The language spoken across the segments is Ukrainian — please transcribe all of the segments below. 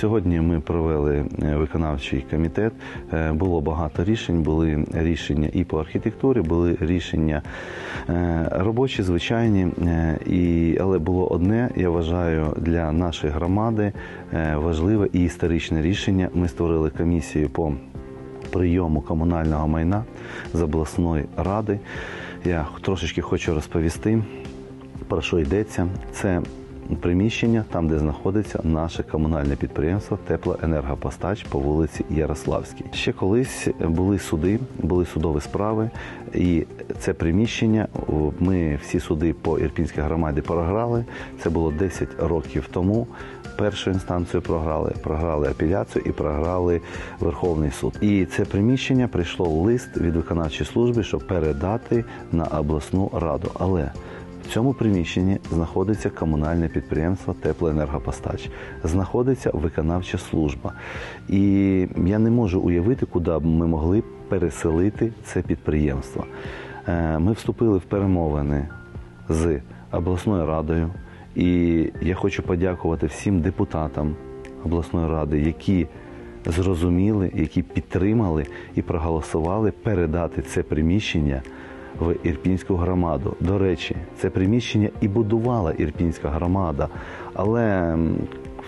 Сьогодні ми провели е, виконавчий комітет. Е, Було багато рішень. Були рішення і по архітектурі, були рішення е, робочі, звичайні. І, але було одне, я вважаю, для нашої громади важливе і історичне рішення. Ми створили комісію по прийому комунального майна з обласної ради. Я трошечки хочу розповісти, про що йдеться. Це приміщення, там, де знаходиться наше комунальне підприємство Теплоенергопостач по вулиці Ярославській. Ще колись були суди, були судові справи, і це приміщення ми всі суди по Ірпінській громаді програли. Це було 10 років тому. Першу інстанцію програли, програли апеляцію і програли Верховний суд. І це приміщення прийшло лист від виконавчої служби, щоб передати на обласну раду. Але в цьому приміщенні знаходиться комунальне підприємство Теплоенергопостач, знаходиться виконавча служба. І я не можу уявити, куди б ми могли переселити це підприємство. Е, Ми вступили в перемовини з обласною радою, і я хочу подякувати всім депутатам обласної ради, які зрозуміли, які підтримали і проголосували передати це приміщення в Ірпінську громаду. До речі, це приміщення і будувала Ірпінська громада. Але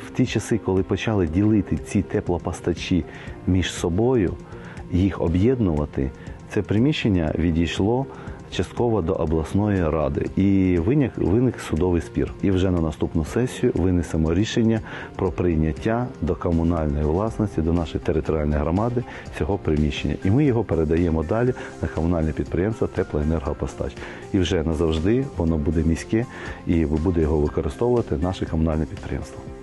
в ті часи, коли почали ділити ці теплопостачі між собою, їх об'єднувати, це приміщення відійшло частково до обласної ради і виник, виник судовий спір. І вже на наступну сесію винесемо рішення про прийняття до комунальної власності, до нашої територіальної громади цього приміщення. І ми його передаємо далі на комунальне підприємство Теплоенергопостач. І вже назавжди воно буде міське і буде його використовувати наше комунальне підприємство.